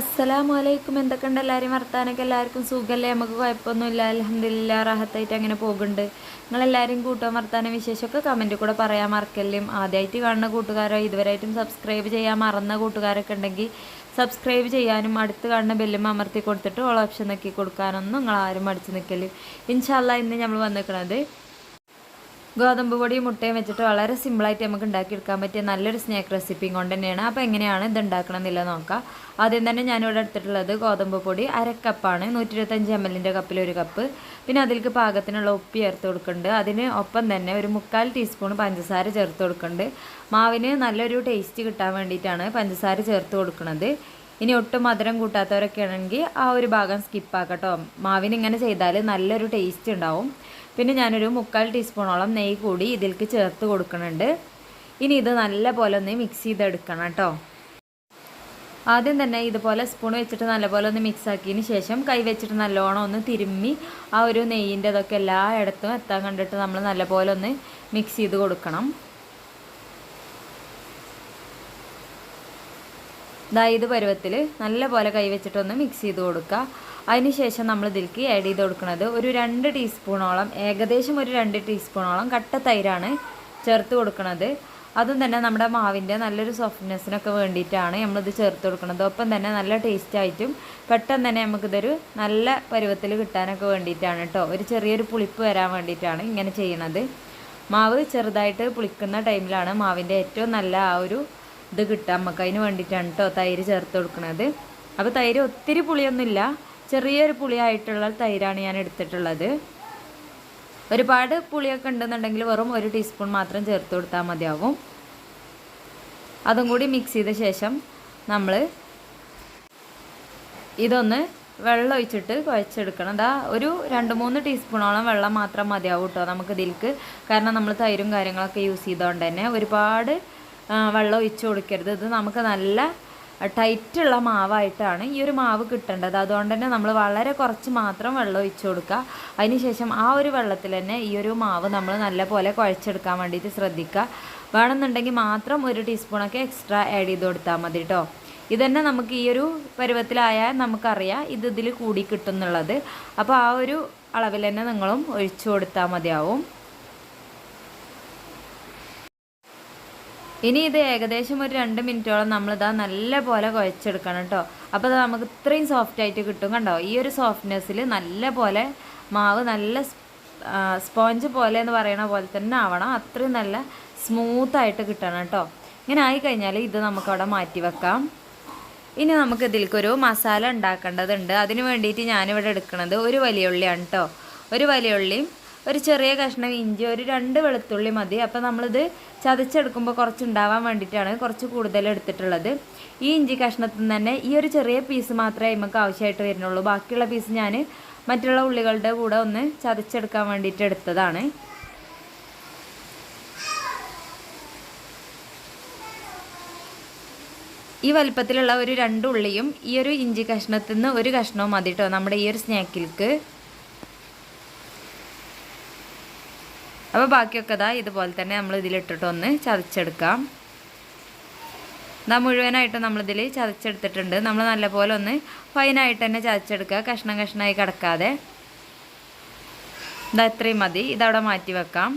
അസ്സലാമലൈക്കും. എന്തൊക്കെയുണ്ട് എല്ലാവരും വർത്താനൊക്കെ എല്ലാവർക്കും സുഖമല്ലേ? നമുക്ക് കുഴപ്പമൊന്നുമില്ല. അലഹമില്ല റാഹത്തായിട്ട് അങ്ങനെ പോകുന്നുണ്ട്. നിങ്ങളെല്ലാവരും കൂട്ടുക വർത്താന വിശേഷമൊക്കെ കമന്റ് കൂടെ പറയാൻ മറക്കല്ലേ? ആദ്യമായിട്ട് കാണുന്ന കൂട്ടുകാരോ ഇതുവരെയായിട്ടും സബ്സ്ക്രൈബ് ചെയ്യാൻ മറന്ന കൂട്ടുകാരൊക്കെ ഉണ്ടെങ്കിൽ സബ്സ്ക്രൈബ് ചെയ്യാനും അടുത്ത് കാണുന്ന ബെല്ലും അമർത്തി കൊടുത്തിട്ട് ഓൾ ഓപ്ഷൻ നോക്കി കൊടുക്കാനൊന്നും നിങ്ങൾ ആരും നിൽക്കല്ലേ? നിൽക്കൽ ഇൻഷാല്ല ഇന്ന് നമ്മൾ വന്നിരിക്കുന്നത് ഗോതമ്പ് പൊടിയും മുട്ടയും വെച്ചിട്ട് വളരെ സിമ്പിളായിട്ട് നമുക്ക് ഉണ്ടാക്കിയെടുക്കാൻ പറ്റിയ നല്ലൊരു സ്നാക്ക് റെസിപ്പിയും കൊണ്ട് തന്നെയാണ്. അപ്പോൾ എങ്ങനെയാണ് ഇത് ഉണ്ടാക്കണം എന്നില്ല നോക്കാം. ആദ്യം തന്നെ ഞാനിവിടെ എടുത്തിട്ടുള്ളത് ഗോതമ്പ് പൊടി അരക്കപ്പാണ് നൂറ്റി ഇരുപത്തഞ്ച് എം എല്ലിന്റെ കപ്പിൽ ഒരു കപ്പ് പിന്നെ അതിലേക്ക് പാകത്തിനുള്ള ഉപ്പ് ചേർത്ത് കൊടുക്കുന്നുണ്ട്. അതിന് ഒപ്പം തന്നെ ഒരു മുക്കാൽ ടീസ്പൂൺ പഞ്ചസാര ചേർത്ത് കൊടുക്കുന്നുണ്ട്. മാവിന് നല്ലൊരു ടേസ്റ്റ് കിട്ടാൻ വേണ്ടിയിട്ടാണ് പഞ്ചസാര ചേർത്ത് കൊടുക്കുന്നത് ഇനി ഒട്ടും മധുരം കൂട്ടാത്തവരൊക്കെ ആണെങ്കിൽ ആ ഒരു ഭാഗം സ്കിപ്പാക്കട്ടോ മാവിന് ഇങ്ങനെ ചെയ്താൽ നല്ലൊരു ടേസ്റ്റ് ഉണ്ടാവും. പിന്നെ ഞാനൊരു മുക്കാൽ ടീസ്പൂണോളം നെയ്യ് കൂടി ഇതിലേക്ക് ചേർത്ത് കൊടുക്കുന്നുണ്ട്. ഇനി ഇത് നല്ല പോലെ ഒന്ന് മിക്സ് ചെയ്തെടുക്കണം കേട്ടോ. ആദ്യം തന്നെ ഇതുപോലെ സ്പൂൺ വെച്ചിട്ട് നല്ലപോലെ ഒന്ന് മിക്സ് ആക്കിയതിന് ശേഷം കൈ വെച്ചിട്ട് നല്ലോണം ഒന്ന് തിരുമ്മി ആ ഒരു നെയ്യിന്റെ ഇതൊക്കെ എല്ലായിടത്തും എത്താൻ കണ്ടിട്ട് നമ്മൾ നല്ലപോലെ ഒന്ന് മിക്സ് ചെയ്ത് കൊടുക്കണം. ഇതാ ഇത് പരുവത്തിൽ നല്ല പോലെ കൈ മിക്സ് ചെയ്ത് കൊടുക്കുക അതിനുശേഷം നമ്മൾ ഇതിലേക്ക് ആഡ് ചെയ്ത് കൊടുക്കുന്നത് ഒരു രണ്ട് ടീസ്പൂണോളം ഏകദേശം ഒരു രണ്ട് ടീസ്പൂണോളം കട്ട തൈരാണ് ചേർത്ത് കൊടുക്കുന്നത് അതും തന്നെ നമ്മുടെ മാവിന്റെ നല്ലൊരു സോഫ്റ്റ്നെസ്സിനൊക്കെ വേണ്ടിയിട്ടാണ് നമ്മളിത് ചേർത്ത് കൊടുക്കുന്നത് ഒപ്പം തന്നെ നല്ല ടേസ്റ്റ് ആയിട്ടും പെട്ടെന്ന് തന്നെ നമുക്കിതൊരു നല്ല പരുവത്തിൽ കിട്ടാനൊക്കെ വേണ്ടിയിട്ടാണ് കേട്ടോ ഒരു ചെറിയൊരു പുളിപ്പ് വരാൻ വേണ്ടിയിട്ടാണ് ഇങ്ങനെ ചെയ്യുന്നത് മാവ് ചെറുതായിട്ട് പുളിക്കുന്ന ടൈമിലാണ് മാവിന്റെ ഏറ്റവും നല്ല ആ ഒരു ഇത് കിട്ടുക. നമുക്ക് അതിന് വേണ്ടിയിട്ടാണ് കേട്ടോ തൈര് ചേർത്ത് കൊടുക്കുന്നത് അപ്പോൾ തൈര് ഒത്തിരി പുളിയൊന്നുമില്ല. ചെറിയൊരു പുളിയായിട്ടുള്ള തൈരാണ് ഞാൻ എടുത്തിട്ടുള്ളത്. ഒരുപാട് പുളിയൊക്കെ ഉണ്ടെന്നുണ്ടെങ്കിൽ വെറും ഒരു ടീസ്പൂൺ മാത്രം ചേർത്ത് കൊടുത്താൽ മതിയാവും. അതും കൂടി മിക്സ് ചെയ്ത ശേഷം നമ്മൾ ഇതൊന്ന് വെള്ളം ഒഴിച്ചിട്ട് കുഴച്ചെടുക്കണം. അതാ ഒരു രണ്ട് മൂന്ന് ടീസ്പൂണോളം വെള്ളം മാത്രം മതിയാവും കേട്ടോ നമുക്ക് ഇതിലേക്ക് കാരണം നമ്മൾ തൈരും കാര്യങ്ങളൊക്കെ യൂസ് ചെയ്തുകൊണ്ട് തന്നെ ഒരുപാട് വെള്ളം ഒഴിച്ച് കൊടുക്കരുത്. ഇത് നമുക്ക് നല്ല ടൈറ്റുള്ള മാവായിട്ടാണ് ഈ ഒരു മാവ് കിട്ടേണ്ടത്. അതുകൊണ്ട് തന്നെ നമ്മൾ വളരെ കുറച്ച് മാത്രം വെള്ളം ഒഴിച്ച് കൊടുക്കുക. അതിനുശേഷം ആ ഒരു വെള്ളത്തിൽ തന്നെ ഈ ഒരു മാവ് നമ്മൾ നല്ലപോലെ കുഴച്ചെടുക്കാൻ വേണ്ടിയിട്ട് ശ്രദ്ധിക്കുക. വേണമെന്നുണ്ടെങ്കിൽ മാത്രം ഒരു ടീസ്പൂണൊക്കെ എക്സ്ട്രാ ആഡ് ചെയ്ത് കൊടുത്താൽ മതി കേട്ടോ ഇതന്നെ നമുക്ക് ഈ ഒരു പരുവത്തിലായാൽ നമുക്കറിയാം ഇത് ഇതിൽ കൂടി കിട്ടുന്നുള്ളത് അപ്പോൾ ആ ഒരു അളവിൽ തന്നെ നിങ്ങളും ഒഴിച്ചു കൊടുത്താൽ മതിയാവും. ഇനി ഇത് ഏകദേശം ഒരു രണ്ട് മിനിറ്റോളം നമ്മളിതാ നല്ല പോലെ കുഴച്ചെടുക്കണം കേട്ടോ. അപ്പോൾ അത് നമുക്ക് ഇത്രയും സോഫ്റ്റ് ആയിട്ട് കിട്ടും കണ്ടോ? ഈ ഒരു സോഫ്റ്റ്നെസ്സിൽ നല്ല പോലെ മാവ് നല്ല സ്പോഞ്ച് പോലെ എന്ന് പറയണ പോലെ തന്നെ ആവണം. അത്രയും നല്ല സ്മൂത്തായിട്ട് കിട്ടണം കേട്ടോ. ഇങ്ങനെ ആയിക്കഴിഞ്ഞാൽ ഇത് നമുക്കവിടെ മാറ്റി വെക്കാം. ഇനി നമുക്ക് ഇതിൽക്കൊരു മസാല ഉണ്ടാക്കേണ്ടതുണ്ട്. അതിന് വേണ്ടിയിട്ട് ഞാനിവിടെ എടുക്കുന്നത് ഒരു വലിയ ഉള്ളിയാണ് കേട്ടോ. ഒരു വലിയ ഉള്ളിയും ഒരു ചെറിയ കഷ്ണം ഇഞ്ചി ഒരു രണ്ട് വെളുത്തുള്ളി മതി. അപ്പോൾ നമ്മളിത് ചതച്ചെടുക്കുമ്പോൾ കുറച്ച് ഉണ്ടാവാൻ വേണ്ടിയിട്ടാണ് കുറച്ച് കൂടുതൽ എടുത്തിട്ടുള്ളത്. ഈ ഇഞ്ചി കഷ്ണത്തിൽ തന്നെ ഈ ഒരു ചെറിയ പീസ് മാത്രമേ നമുക്ക് ആവശ്യമായിട്ട് വരുന്നുള്ളൂ. ബാക്കിയുള്ള പീസ് ഞാൻ മറ്റുള്ള ഉള്ളികളുടെ കൂടെ ഒന്ന് ചതച്ചെടുക്കാൻ വേണ്ടിയിട്ട് എടുത്തതാണ്. ഈ വലിപ്പത്തിലുള്ള ഒരു രണ്ട് ഉള്ളിയും ഈ ഒരു ഇഞ്ചി കഷ്ണത്തിൽ നിന്ന് ഒരു കഷ്ണവും മതി കേട്ടോ നമ്മുടെ ഈ ഒരു സ്നാക്കിൽക്ക് അപ്പോൾ ബാക്കിയൊക്കെ ഇതാ ഇതുപോലെ തന്നെ നമ്മൾ ഇതിലിട്ടിട്ട് ഒന്ന് ചതച്ചെടുക്കാം. ഇതാ മുഴുവനായിട്ട് നമ്മളിതിൽ ചതച്ചെടുത്തിട്ടുണ്ട്. നമ്മൾ നല്ലപോലെ ഒന്ന് ഫൈനായിട്ട് തന്നെ ചതച്ചെടുക്കുക. കഷ്ണം കഷ്ണമായി കിടക്കാതെ. ഇതാ ഇത്രയും മതി. ഇതവിടെ മാറ്റി വെക്കാം.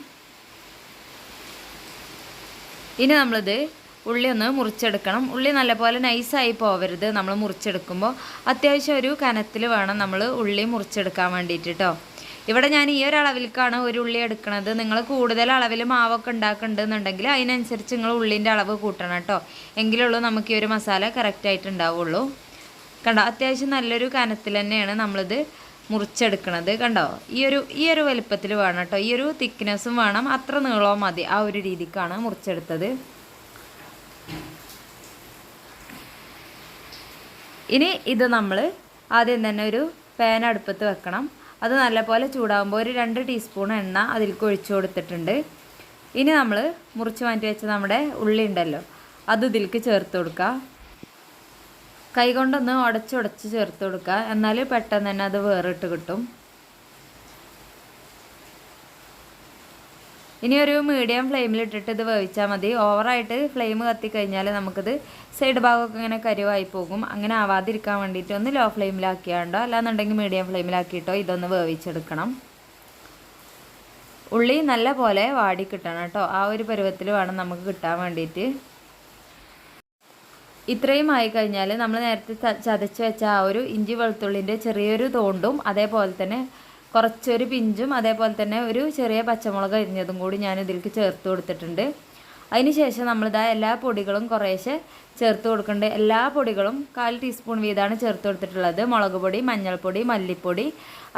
ഇനി നമ്മളിത് ഉള്ളി ഒന്ന് മുറിച്ചെടുക്കണം. ഉള്ളി നല്ലപോലെ നൈസായി പോവരുത്. നമ്മൾ മുറിച്ചെടുക്കുമ്പോൾ അത്യാവശ്യം ഒരു കനത്തിൽ വേണം നമ്മൾ ഉള്ളി മുറിച്ചെടുക്കാൻ വേണ്ടിയിട്ട് കേട്ടോ ഇവിടെ ഞാൻ ഈ ഒരു അളവിലേക്കാണ് ഒരു ഉള്ളി എടുക്കുന്നത് നിങ്ങൾ കൂടുതൽ അളവിൽ മാവൊക്കെ ഉണ്ടാക്കുന്നുണ്ടെന്നുണ്ടെങ്കിൽ അതിനനുസരിച്ച് നിങ്ങൾ ഉള്ളിന്റെ അളവ് കൂട്ടണം കേട്ടോ. എങ്കിലുള്ളൂ നമുക്ക് ഈ ഒരു മസാല കറക്റ്റായിട്ട് ഉണ്ടാവുള്ളൂ കണ്ടോ? അത്യാവശ്യം നല്ലൊരു കനത്തിൽ തന്നെയാണ് നമ്മളിത് മുറിച്ചെടുക്കണത്. കണ്ടോ? ഈ ഒരു ഈ ഒരു വലുപ്പത്തിൽ വേണം കേട്ടോ. ഈ ഒരു തിക്നെസ്സും വേണം. അത്ര നീളവും മതി ആ ഒരു രീതിക്കാണ് മുറിച്ചെടുത്തത്. ഇനി ഇത് നമ്മൾ ആദ്യം തന്നെ ഒരു പാൻ അടുപ്പത്ത് വെക്കണം. അത് നല്ലപോലെ ചൂടാകുമ്പോൾ ഒരു രണ്ട് ടീസ്പൂൺ എണ്ണ അതിലേക്ക് ഒഴിച്ചു കൊടുത്തിട്ടുണ്ട്. ഇനി നമ്മൾ മുറിച്ച് മാറ്റി വെച്ച നമ്മുടെ ഉള്ളി ഉണ്ടല്ലോ അത് ഇതിലേക്ക് ചേർത്ത് കൊടുക്കുക. കൈകൊണ്ടൊന്ന് ഉടച്ചുടച്ച് ചേർത്ത് കൊടുക്കുക. എന്നാൽ പെട്ടെന്ന് തന്നെ അത് വേറിട്ട് കിട്ടും. ഇനി ഒരു മീഡിയം ഫ്ലെയിമിൽ ഇട്ടിട്ട് ഇത് വേവിച്ചാൽ മതി. ഓവറായിട്ട് ഫ്ലെയിം കത്തിക്കഴിഞ്ഞാൽ നമുക്കിത് സൈഡ് ഭാഗമൊക്കെ ഇങ്ങനെ കരുവായി പോകും. അങ്ങനെ ആവാതിരിക്കാൻ വേണ്ടിയിട്ട് ഒന്ന് ലോ ഫ്ലെയിമിലാക്കിയാണ്ടോ അല്ലാന്നുണ്ടെങ്കിൽ മീഡിയം ഫ്ലെയിമിലാക്കിയിട്ടോ ഇതൊന്ന് വേവിച്ചെടുക്കണം. ഉള്ളി നല്ല പോലെ വാടി കിട്ടണം കേട്ടോ. ആ ഒരു പരുവത്തിൽ വേണം നമുക്ക് കിട്ടാൻ വേണ്ടിയിട്ട്. ഇത്രയും ആയി കഴിഞ്ഞാൽ നമ്മൾ നേരത്തെ ചതച്ച് വെച്ച ആ ഒരു ഇഞ്ചി വെളുത്തുള്ളിന്റെ ചെറിയൊരു തോണ്ടും അതേപോലെ തന്നെ കുറച്ചൊരു പിഞ്ചും അതേപോലെ തന്നെ ഒരു ചെറിയ പച്ചമുളക് അരിഞ്ഞതും കൂടി ഞാൻ ഇതിലേക്ക് ചേർത്ത് കൊടുത്തിട്ടുണ്ട്. അതിനുശേഷം നമ്മളിതാ എല്ലാ പൊടികളും കുറേശ്ശെ ചേർത്ത് കൊടുക്കേണ്ടത് എല്ലാ പൊടികളും കാൽ ടീസ്പൂൺ വീതമാണ് ചേർത്ത് കൊടുത്തിട്ടുള്ളത്. മുളക് പൊടി മഞ്ഞൾപ്പൊടി മല്ലിപ്പൊടി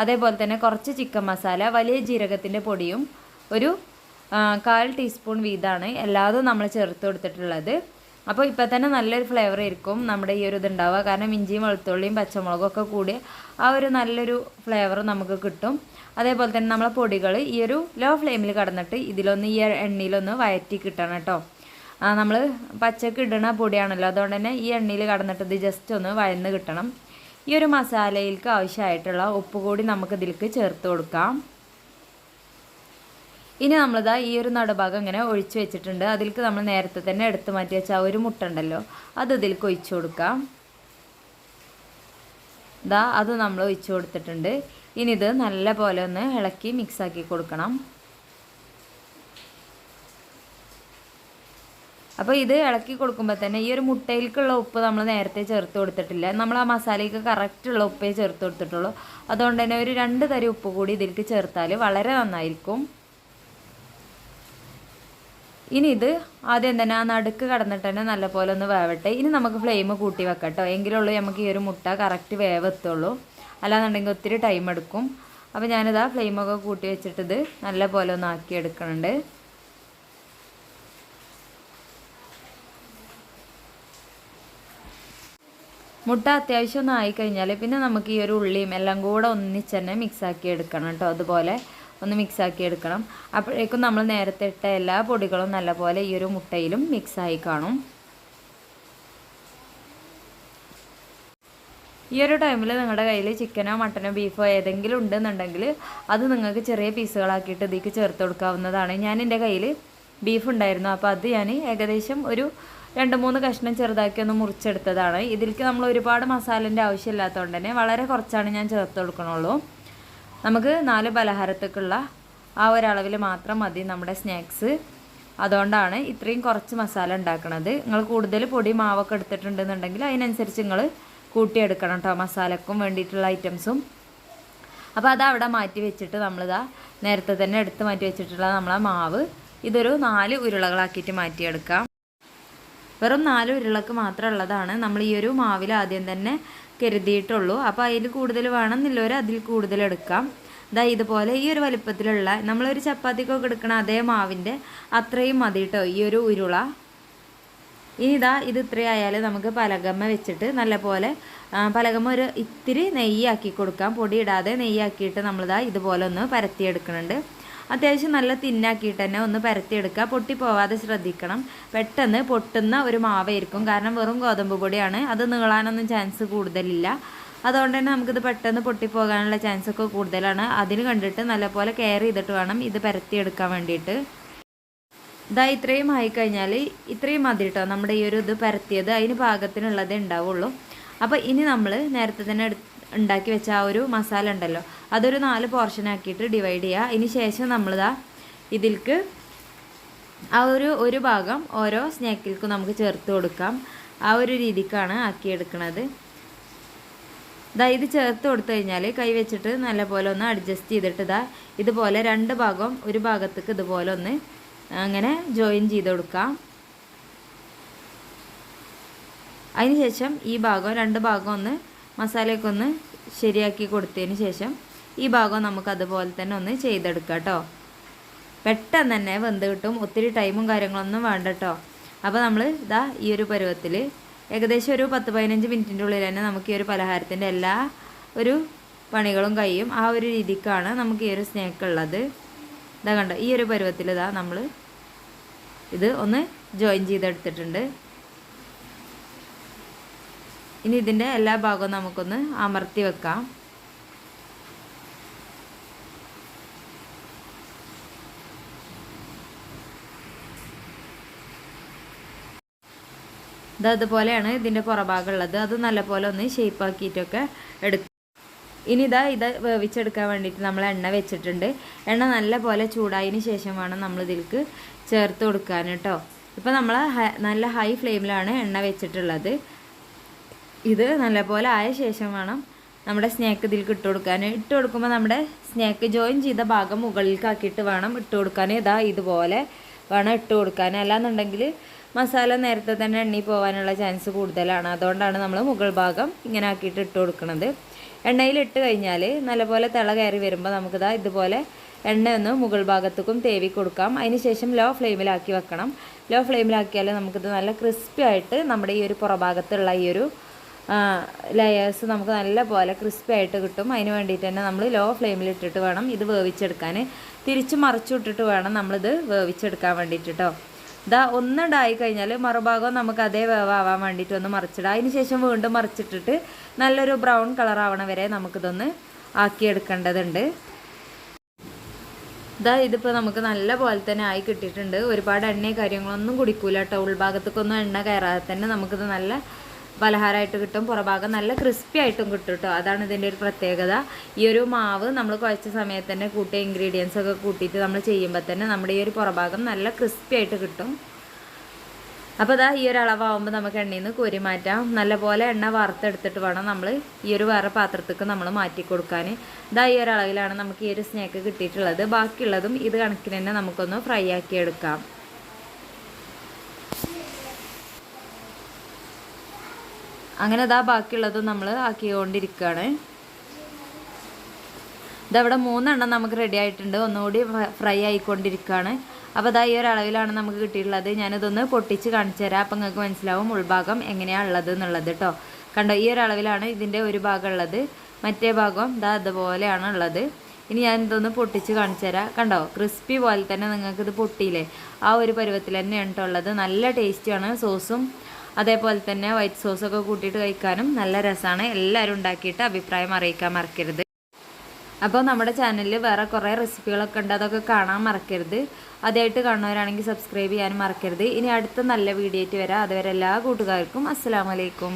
അതേപോലെ തന്നെ കുറച്ച് ചിക്കൻ മസാല വലിയ ജീരകത്തിന്റെ പൊടിയും ഒരു കാൽ ടീസ്പൂൺ വീതമാണ്. എല്ലാതും നമ്മൾ ചേർത്ത് കൊടുത്തിട്ടുള്ളത്. അപ്പോൾ ഇപ്പോൾ തന്നെ നല്ലൊരു ഫ്ലേവർ ആയിരിക്കും നമ്മുടെ ഈ ഒരു ഇതുണ്ടാവുക. കാരണം ഇഞ്ചിയും വെളുത്തുള്ളിയും പച്ചമുളകും ഒക്കെ കൂടി ആ ഒരു നല്ലൊരു ഫ്ലേവർ നമുക്ക് കിട്ടും. അതേപോലെ തന്നെ നമ്മളെ പൊടികൾ ഈ ഒരു ലോ ഫ്ലെയിമിൽ കടന്നിട്ട് ഇതിലൊന്ന് ഈ എണ്ണയിലൊന്ന് വയറ്റി കിട്ടണം കേട്ടോ. നമ്മൾ പച്ചക്ക് ഇടണ പൊടിയാണല്ലോ. അതുകൊണ്ട് തന്നെ ഈ എണ്ണയിൽ കടന്നിട്ട് ഇത് ജസ്റ്റ് ഒന്ന് വയന്ന് കിട്ടണം. ഈ ഒരു മസാലയിലേക്ക് ആവശ്യമായിട്ടുള്ള ഉപ്പ് കൂടി നമുക്ക് ഇതിലേക്ക് ചേർത്ത് കൊടുക്കാം. ഇനി നമ്മളിതാ ഈ ഒരു നടുഭാഗം ഇങ്ങനെ ഒഴിച്ചു വെച്ചിട്ടുണ്ട്. അതിലേക്ക് നമ്മൾ നേരത്തെ തന്നെ എടുത്ത് മാറ്റി വെച്ച ആ ഒരു മുട്ട ഉണ്ടല്ലോ അത് ഇതിലേക്ക് ഒഴിച്ചു കൊടുക്കാം. ഇതാ അത് നമ്മൾ ഒഴിച്ചു കൊടുത്തിട്ടുണ്ട്. ഇനി ഇത് നല്ല പോലെ ഒന്ന് ഇളക്കി മിക്സാക്കി കൊടുക്കണം. അപ്പോൾ ഇത് ഇളക്കി കൊടുക്കുമ്പോൾ തന്നെ ഈ ഒരു മുട്ടയിലേക്കുള്ള ഉപ്പ് നമ്മൾ നേരത്തെ ചേർത്ത് കൊടുത്തിട്ടില്ല. നമ്മൾ ആ മസാലയ്ക്ക് കറക്റ്റുള്ള ഉപ്പേ ചേർത്ത് കൊടുത്തിട്ടുള്ളൂ. അതുകൊണ്ട് തന്നെ ഒരു രണ്ട് തരി ഉപ്പ് കൂടി ഇതിലേക്ക് ചേർത്താൽ വളരെ നന്നായിരിക്കും. ഇനി ഇത് ആദ്യം തന്നെ ആ നടുക്ക് കടന്നിട്ട് തന്നെ നല്ലപോലെ ഒന്ന് വേവട്ടെ. ഇനി നമുക്ക് ഫ്ലെയിം കൂട്ടി വെക്കട്ടോ. എങ്കിലുള്ളൂ നമുക്ക് ഈ ഒരു മുട്ട കറക്റ്റ് വേവെത്തുള്ളൂ. അല്ലാന്നുണ്ടെങ്കിൽ ഒത്തിരി ടൈം എടുക്കും. അപ്പോൾ ഞാനിതാ ഫ്ലെയിമൊക്കെ കൂട്ടി വെച്ചിട്ട് നല്ല പോലെ ഒന്ന് ആക്കി എടുക്കുന്നുണ്ട്. മുട്ട അത്യാവശ്യം ഒന്ന് ആയിക്കഴിഞ്ഞാൽ പിന്നെ നമുക്ക് ഈ ഒരു ഉള്ളിയും എല്ലാം കൂടെ ഒന്നിച്ച് തന്നെ മിക്സാക്കി എടുക്കണം കേട്ടോ. അതുപോലെ ഒന്ന് മിക്സാക്കി എടുക്കണം. അപ്പോഴേക്കും നമ്മൾ നേരത്തെ ഇട്ട എല്ലാ പൊടികളും നല്ലപോലെ ഈ ഒരു മുട്ടയിലും മിക്സായി കാണും. ഈ ഒരു ടൈമിൽ നിങ്ങളുടെ കയ്യിൽ ചിക്കനോ മട്ടനോ ബീഫോ ഏതെങ്കിലും ഉണ്ടെന്നുണ്ടെങ്കിൽ അത് നിങ്ങൾക്ക് ചെറിയ പീസുകളാക്കിയിട്ട് ഇതിലേക്ക് ചേർത്ത് കൊടുക്കാവുന്നതാണ്. ഞാൻ എന്റെ കയ്യിൽ ബീഫ് ഉണ്ടായിരുന്നു. അപ്പോൾ അത് ഞാൻ ഏകദേശം ഒരു രണ്ട് മൂന്ന് കഷ്ണം ചെറുതാക്കി ഒന്ന് മുറിച്ചെടുത്തതാണ്. ഇതിലേക്ക് നമ്മൾ ഒരുപാട് മസാലന്റെ ആവശ്യമില്ലാത്തതുകൊണ്ട് തന്നെ വളരെ കുറച്ചാണ് ഞാൻ ചേർത്ത് കൊടുക്കണുള്ളൂ. നമുക്ക് നാല് പലഹാരത്തേക്കുള്ള ആ ഒരളവിൽ മാത്രം മതി നമ്മുടെ സ്നാക്സ്. അതുകൊണ്ടാണ് ഇത്രയും കുറച്ച് മസാല ഉണ്ടാക്കുന്നത് നിങ്ങൾ കൂടുതൽ പൊടി മാവൊക്കെ എടുത്തിട്ടുണ്ടെന്നുണ്ടെങ്കിൽ അതിനനുസരിച്ച് നിങ്ങൾ കൂട്ടിയെടുക്കണം കേട്ടോ മസാലക്കും വേണ്ടിയിട്ടുള്ള ഐറ്റംസും അപ്പോൾ അത് അവിടെ മാറ്റി വെച്ചിട്ട് നമ്മളിതാ നേരത്തെ തന്നെ എടുത്ത് മാറ്റി വെച്ചിട്ടുള്ള നമ്മളെ മാവ് ഇതൊരു നാല് ഉരുളകളാക്കിയിട്ട് മാറ്റിയെടുക്കാം. വെറും നാല് ഉരുളക്ക് മാത്രമുള്ളതാണ് നമ്മൾ ഈ ഒരു മാവിൽ ആദ്യം തന്നെ കരുതിയിട്ടുള്ളൂ. അപ്പോൾ അതിൽ കൂടുതൽ വേണമെന്നില്ലവർ അതിൽ കൂടുതൽ എടുക്കാം. ഇതാ ഇതുപോലെ ഈ ഒരു വലിപ്പത്തിലുള്ള നമ്മളൊരു ചപ്പാത്തിക്കൊക്കെ എടുക്കണ അതേ മാവിന്റെ അത്രയും മതി കേട്ടോ ഈ ഒരു ഉരുള. ഇനി ഇതാ ഇത് ഇത്രയായാലും നമുക്ക് പലകമ്മ വെച്ചിട്ട് നല്ലപോലെ പലകമ്മ ഒരു ഇത്തിരി നെയ്യാക്കി കൊടുക്കാം. പൊടിയിടാതെ നെയ്യാക്കിയിട്ട് നമ്മളിതാ ഇതുപോലെ ഒന്ന് പരത്തിയെടുക്കുന്നുണ്ട്. അത്യാവശ്യം നല്ല തിന്നാക്കിയിട്ട് തന്നെ ഒന്ന് പരത്തിയെടുക്കുക. പൊട്ടി പോവാതെ ശ്രദ്ധിക്കണം. പെട്ടെന്ന് പൊട്ടുന്ന ഒരു മാവായിരിക്കും. കാരണം വെറും ഗോതമ്പ് പൊടിയാണ്. അത് നീളാനൊന്നും ചാൻസ് കൂടുതലില്ല. അതുകൊണ്ട് തന്നെ നമുക്കിത് പെട്ടെന്ന് പൊട്ടിപ്പോകാനുള്ള ചാൻസ് ഒക്കെ കൂടുതലാണ്. അതിന് കണ്ടിട്ട് നല്ലപോലെ കെയർ ചെയ്തിട്ട് വേണം ഇത് പരത്തിയെടുക്കാൻ വേണ്ടിയിട്ട്. ഇതാ ഇത്രയും ആയിക്കഴിഞ്ഞാൽ ഇത്രയും മതി കേട്ടോ നമ്മുടെ ഈ ഒരു ഇത് പരത്തിയത്. അതിന് പാകത്തിനുള്ളതേ ഉണ്ടാവുള്ളൂ. അപ്പോൾ ഇനി നമ്മൾ നേരത്തെ തന്നെ എടുത്ത് ഉണ്ടാക്കി വെച്ച ആ ഒരു മസാല ഉണ്ടല്ലോ. അതൊരു നാല് പോർഷൻ ആക്കിയിട്ട് ഡിവൈഡ് ചെയ്യുക ഇനി ശേഷം നമ്മളിതാ ഇതിൽക്ക് ആ ഒരു ഒരു ഭാഗം ഓരോ സ്നാക്കിൽക്കും നമുക്ക് ചേർത്ത് കൊടുക്കാം. ആ ഒരു രീതിക്കാണ് ആക്കിയെടുക്കുന്നത് ഇതാ ഇത് ചേർത്ത് കൊടുത്തു കഴിഞ്ഞാൽ കൈ വെച്ചിട്ട് നല്ലപോലെ ഒന്ന് അഡ്ജസ്റ്റ് ചെയ്തിട്ട് ഇതാ ഇതുപോലെ രണ്ട് ഭാഗം ഒരു ഭാഗത്തേക്ക് ഇതുപോലെ ഒന്ന് അങ്ങനെ ജോയിൻ ചെയ്ത് കൊടുക്കാം. അതിനുശേഷം ഈ ഭാഗം രണ്ട് ഭാഗം ഒന്ന് മസാലയൊക്കെ ഒന്ന് ശരിയാക്കി കൊടുത്തതിന് ശേഷം ഈ ഭാഗം നമുക്ക് അതുപോലെ തന്നെ ഒന്ന് ചെയ്തെടുക്കാം കേട്ടോ. പെട്ടെന്ന് തന്നെ വെന്ത് കിട്ടും. ഒത്തിരി ടൈമും കാര്യങ്ങളൊന്നും വേണ്ട കേട്ടോ. അപ്പോൾ നമ്മൾ ഇതാ ഈ ഒരു പരുവത്തിൽ ഏകദേശം ഒരു പത്ത് പതിനഞ്ച് മിനിറ്റിന്റെ ഉള്ളിൽ തന്നെ നമുക്ക് ഈ ഒരു പലഹാരത്തിന്റെ എല്ലാ ഒരു പണികളും കഴിയും. ആ ഒരു രീതിക്കാണ് നമുക്ക് ഈ ഒരു സ്നാക്ക് ഉള്ളത്. ഇതാ കണ്ടോ ഈ ഒരു പരുവത്തിൽ ഇതാ നമ്മൾ ഇത് ഒന്ന് ജോയിൻ ചെയ്തെടുത്തിട്ടുണ്ട്. ഇനി ഇതിന്റെ എല്ലാ ഭാഗവും നമുക്കൊന്ന് അമർത്തി വെക്കാം. ഇതതുപോലെയാണ് ഇതിന്റെ പുറഭാഗമുള്ളത് അത് നല്ലപോലെ ഒന്ന് ഷേപ്പാക്കിയിട്ടൊക്കെ എടുക്കുക ഇനി ഇതാ ഇത് വേവിച്ചെടുക്കാൻ വേണ്ടിയിട്ട് നമ്മൾ എണ്ണ വെച്ചിട്ടുണ്ട്. എണ്ണ നല്ലപോലെ ചൂടായതിന് ശേഷം വേണം നമ്മൾ ഇതിൽക്ക് ചേർത്ത് കൊടുക്കാൻ കേട്ടോ. ഇപ്പം നമ്മൾ നല്ല ഹൈ ഫ്ലെയിമിലാണ് എണ്ണ വെച്ചിട്ടുള്ളത്. ഇത് നല്ലപോലെ ആയ ശേഷം വേണം നമ്മുടെ സ്നേക്ക് ഇതിലേക്ക് ഇട്ട് കൊടുക്കാൻ. ഇട്ട് കൊടുക്കുമ്പോൾ നമ്മുടെ സ്നേക്ക് ജോയിൻ ചെയ്ത ഭാഗം മുകളിലേക്കാക്കിയിട്ട് വേണം ഇട്ട് കൊടുക്കാൻ. ഇതാ ഇതുപോലെ വേണം ഇട്ട് കൊടുക്കാൻ. അല്ലാന്നുണ്ടെങ്കിൽ മസാല നേരത്തെ തന്നെ എണ്ണി പോകാനുള്ള ചാൻസ് കൂടുതലാണ്. അതുകൊണ്ടാണ് നമ്മൾ മുകൾ ഭാഗം ഇങ്ങനെ ആക്കിയിട്ട് ഇട്ട് കൊടുക്കുന്നത് എണ്ണയിൽ ഇട്ട് കഴിഞ്ഞാൽ നല്ലപോലെ തിള കയറി വരുമ്പോൾ നമുക്കിതാ ഇതുപോലെ എണ്ണ ഒന്ന് മുകൾ ഭാഗത്തേക്കും തേവി കൊടുക്കാം. അതിനുശേഷം ലോ ഫ്ലെയിമിലാക്കി വെക്കണം. ലോ ഫ്ലെയിമിലാക്കിയാൽ നമുക്കിത് നല്ല ക്രിസ്പി ആയിട്ട് നമ്മുടെ ഈ ഒരു പുറഭാഗത്തുള്ള ഈ ഒരു ലെയേഴ്സ് നമുക്ക് നല്ല പോലെ ക്രിസ്പി ആയിട്ട് കിട്ടും. അതിന് വേണ്ടിയിട്ട് തന്നെ നമ്മൾ ലോ ഫ്ലെയിമിൽ ഇട്ടിട്ട് വേണം ഇത് വേവിച്ചെടുക്കാൻ തിരിച്ച് മറിച്ചു ഇട്ടിട്ട് വേണം നമ്മളിത് വേവിച്ചെടുക്കാൻ വേണ്ടിയിട്ട് കേട്ടോ ഇതാ ഒന്നുണ്ടായി കഴിഞ്ഞാൽ മറുഭാഗം നമുക്ക് അതേ വേവാവാൻ വേണ്ടിയിട്ട് ഒന്ന് മറിച്ചിടാം. അതിന് ശേഷം വീണ്ടും മറിച്ചിട്ടിട്ട് നല്ലൊരു ബ്രൗൺ കളർ ആവണ വരെ നമുക്കിതൊന്ന് ആക്കിയെടുക്കേണ്ടതുണ്ട്. ഇതാ ഇതിപ്പോൾ നമുക്ക് നല്ല പോലെ തന്നെ ആയി കിട്ടിയിട്ടുണ്ട്. ഒരുപാട് എണ്ണയും കാര്യങ്ങളൊന്നും കുടിക്കൂല കേട്ടോ ഉൾഭാഗത്തേക്കൊന്നും എണ്ണ കയറാതെ തന്നെ നമുക്കിത് നല്ല പലഹാരമായിട്ട് കിട്ടും. പുറഭാഗം നല്ല ക്രിസ്പി ആയിട്ടും കിട്ടും കേട്ടോ. അതാണ് ഇതിന്റെ ഒരു പ്രത്യേകത. ഈ ഒരു മാവ് നമ്മൾ കുഴച്ച സമയത്ത് തന്നെ കൂട്ടിയ ഇൻഗ്രീഡിയൻസ് ഒക്കെ കൂട്ടിയിട്ട് നമ്മൾ ചെയ്യുമ്പോൾ തന്നെ നമ്മുടെ ഈ ഒരു പുറഭാഗം നല്ല ക്രിസ്പി ആയിട്ട് കിട്ടും. അപ്പോൾ അതാ ഈ ഒരു അളവാകുമ്പോൾ നമുക്ക് എണ്ണയിൽ നിന്ന് കോരി മാറ്റാം. നല്ലപോലെ എണ്ണ വറുത്തെടുത്തിട്ട് വേണം നമ്മൾ ഈ ഒരു വേറെ പാത്രത്തേക്ക് നമ്മൾ മാറ്റി കൊടുക്കാൻ ഇതാ ഈ ഒരു അളവിലാണ് നമുക്ക് ഈ ഒരു സ്നാക്ക് കിട്ടിയിട്ടുള്ളത്. ബാക്കിയുള്ളതും ഇത് കണക്കിന് തന്നെ നമുക്കൊന്ന് ഫ്രൈ ആക്കി എടുക്കാം. അങ്ങനെ ഇതാ ബാക്കിയുള്ളതും നമ്മൾ ആക്കിക്കൊണ്ടിരിക്കുകയാണ്. ഇതവിടെ മൂന്നെണ്ണം നമുക്ക് റെഡി ആയിട്ടുണ്ട്. ഒന്നുകൂടി ഫ്രൈ ആയിക്കൊണ്ടിരിക്കുകയാണ്. അപ്പോൾ അതാ ഈ ഒരു അളവിലാണ് നമുക്ക് കിട്ടിയിട്ടുള്ളത്. ഞാനിതൊന്ന് പൊട്ടിച്ച് കാണിച്ചു തരാം. അപ്പം നിങ്ങൾക്ക് മനസ്സിലാവും ഉൾഭാഗം എങ്ങനെയാണ് ഉള്ളത് എന്നുള്ളത് കേട്ടോ കണ്ടോ ഈ ഒരു അളവിലാണ് ഇതിന്റെ ഒരു ഭാഗം ഉള്ളത്. മറ്റേ ഭാഗം ഇതാ അതുപോലെയാണ് ഉള്ളത്. ഇനി ഞാൻ ഇതൊന്ന് പൊട്ടിച്ച് കാണിച്ചു തരാം. കണ്ടോ ക്രിസ്പി പോലെ തന്നെ നിങ്ങൾക്കിത് പൊട്ടിയില്ലേ? ആ ഒരു പരുവത്തിൽ തന്നെയാണ് കേട്ടോ ഉള്ളത്. നല്ല ടേസ്റ്റിയാണ് സോസും അതേപോലെ തന്നെ വൈറ്റ് സോസൊക്കെ കൂട്ടിയിട്ട് കഴിക്കാനും നല്ല രസമാണ് എല്ലാവരും ഉണ്ടാക്കിയിട്ട് അഭിപ്രായം അറിയിക്കാൻ മറക്കരുത്. അപ്പോൾ നമ്മുടെ ചാനലിൽ വേറെ കുറേ റെസിപ്പികളൊക്കെ ഉണ്ട്. അതൊക്കെ കാണാൻ മറക്കരുത്. അതായിട്ട് കാണുന്നവരാണെങ്കിൽ സബ്സ്ക്രൈബ് ചെയ്യാനും മറക്കരുത്. ഇനി അടുത്ത നല്ല വീഡിയോ ആയിട്ട് വരാം. അതുവരെ എല്ലാ കൂട്ടുകാർക്കും അസ്സാം വലൈക്കും